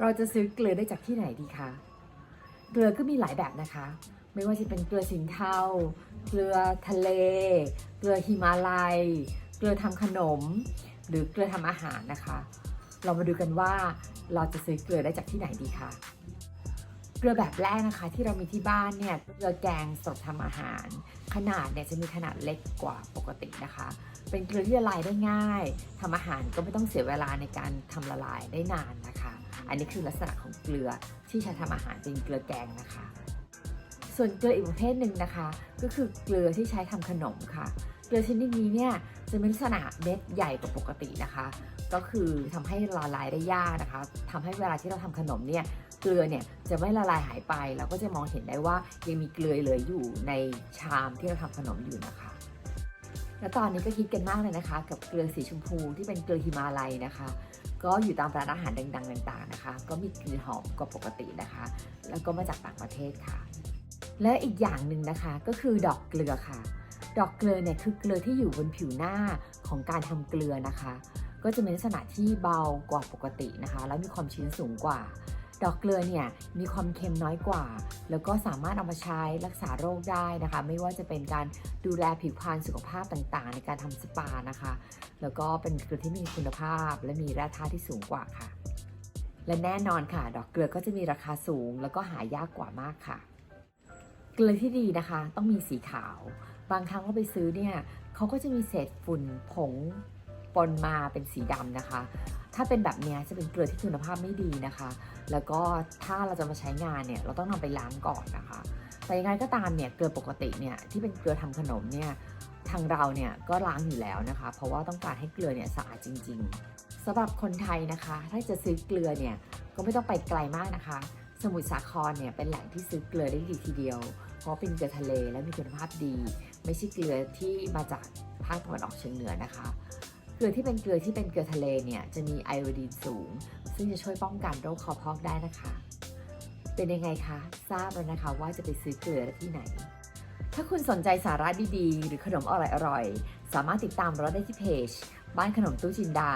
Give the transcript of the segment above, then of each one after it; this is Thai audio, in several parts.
เราจะซื้อเกลือได้จากที่ไหนดีคะ เกลือก็มีหลายแบบนะคะ ไม่ว่าจะเป็นเกลือสินเทา เกลือทะเล เกลือหิมาลัย เกลือทำขนม หรือเกลือทำอาหารนะคะ เรามาดูกันว่าเราจะซื้อเกลือได้จากที่ไหนดีคะ เกลือแบบแรกนะคะที่เรามีที่บ้านเนี่ยเกลือแกงสดทำอาหาร ขนาดเนี่ยจะมีขนาดเล็กกว่าปกตินะคะ เป็นเกลือที่ละลายได้ง่ายทำอาหารก็ไม่ต้องเสียเวลาในการทำละลายได้นานนะคะ อันนี้คือลักษณะของเกลือที่ใช้ทำอาหารเป็นเกลือแกงนะคะ ส่วนเกลืออีกประเภทหนึ่งนะคะ ก็คือเกลือที่ใช้ทำขนมค่ะ เกลือชนิดนี้เนี่ย จะมีลักษณะเม็ดใหญ่กว่าปกตินะคะ ก็คือทำให้ละลายได้ยากนะคะทำให้เวลาที่เราทำขนมเนี่ยเกลือเนี่ยจะไม่ละลายหายไป เราก็จะมองเห็นได้ว่ายังมีเกลือเหลืออยู่ในชามที่เราทำขนมอยู่นะคะ และตอนนี้ก็ฮิตกันมากเลยนะคะ กับเกลือสีชมพูที่เป็นเกลือฮิมาลัยนะคะ ก็อยู่ตามร้านอาหารดังๆต่างๆนะคะ ก็มีกลิ่นหอมกว่าปกตินะคะ แล้วก็มาจากต่างประเทศค่ะ และอีกอย่างหนึ่งนะคะก็คือดอกเกลือค่ะ ดอกเกลือเนี่ยคือเกลือที่อยู่บนผิวหน้าของการทำเกลือนะคะ ก็จะมีลักษณะที่เบากว่าปกตินะคะ แล้วมีความชื้นสูงกว่า ดอกเกลือเนี่ยมีความเค็มน้อยกว่า แล้วก็สามารถเอามาใช้รักษาโรคได้นะคะ ไม่ว่าจะเป็นการดูแลผิวพรรณสุขภาพต่างๆ ในการทำสปานะคะ แล้วก็เป็นเกลือที่มีคุณภาพ และมีแร่ธาตุที่สูงกว่าค่ะ และแน่นอนค่ะ ดอกเกลือก็จะมีราคาสูง แล้วก็หายากกว่ามากค่ะ เกลือที่ดีนะคะ ต้องมีสีขาว บางครั้งเราไปซื้อเนี่ยเขาก็จะมีเศษฝุ่นผงปนมาเป็นสีดำนะคะ ถ้าเป็นแบบเนี้ยจะเป็นเกลือที่คุณภาพไม่ดีนะคะ แล้วก็ถ้าเราจะมาใช้งานเนี่ยเราต้องนำไปล้างก่อนนะคะ แต่ยังไงก็ตามเนี่ยเกลือปกติเนี่ยที่เป็นเกลือทำขนมเนี่ยทางเราเนี่ยก็ล้างอยู่แล้วนะคะ เพราะว่าต้องการให้เกลือเนี่ยสะอาดจริง ๆสำหรับคนไทยนะคะ ถ้าจะซื้อเกลือเนี่ยก็ไม่ต้องไปไกลมากนะคะ สมุทรสาครเนี่ยเป็นแหล่งที่ซื้อเกลือได้ดีทีเดียว เพราะเป็นเกลือทะเลและมีคุณภาพดี ไม่ใช่เกลือที่มาจากภาคตะวันออกเฉียงเหนือนะคะ เกลือที่เป็นเกลือที่เป็นเกลือทะเลเนี่ยจะมีไอโอดีนสูง ซึ่งจะช่วยป้องกันโรคคอพอกได้นะคะ เป็นยังไงคะทราบแล้วนะคะว่าจะไปซื้อเกลือที่ไหน ถ้าคุณสนใจสาระดีๆ หรือขนมอร่อยๆสามารถติดตามเราได้ที่เพจบ้านขนมตู้จินดา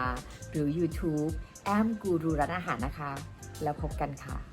หรือ YouTube แอมกูรูร้านอาหารนะคะ แล้วพบกันค่ะ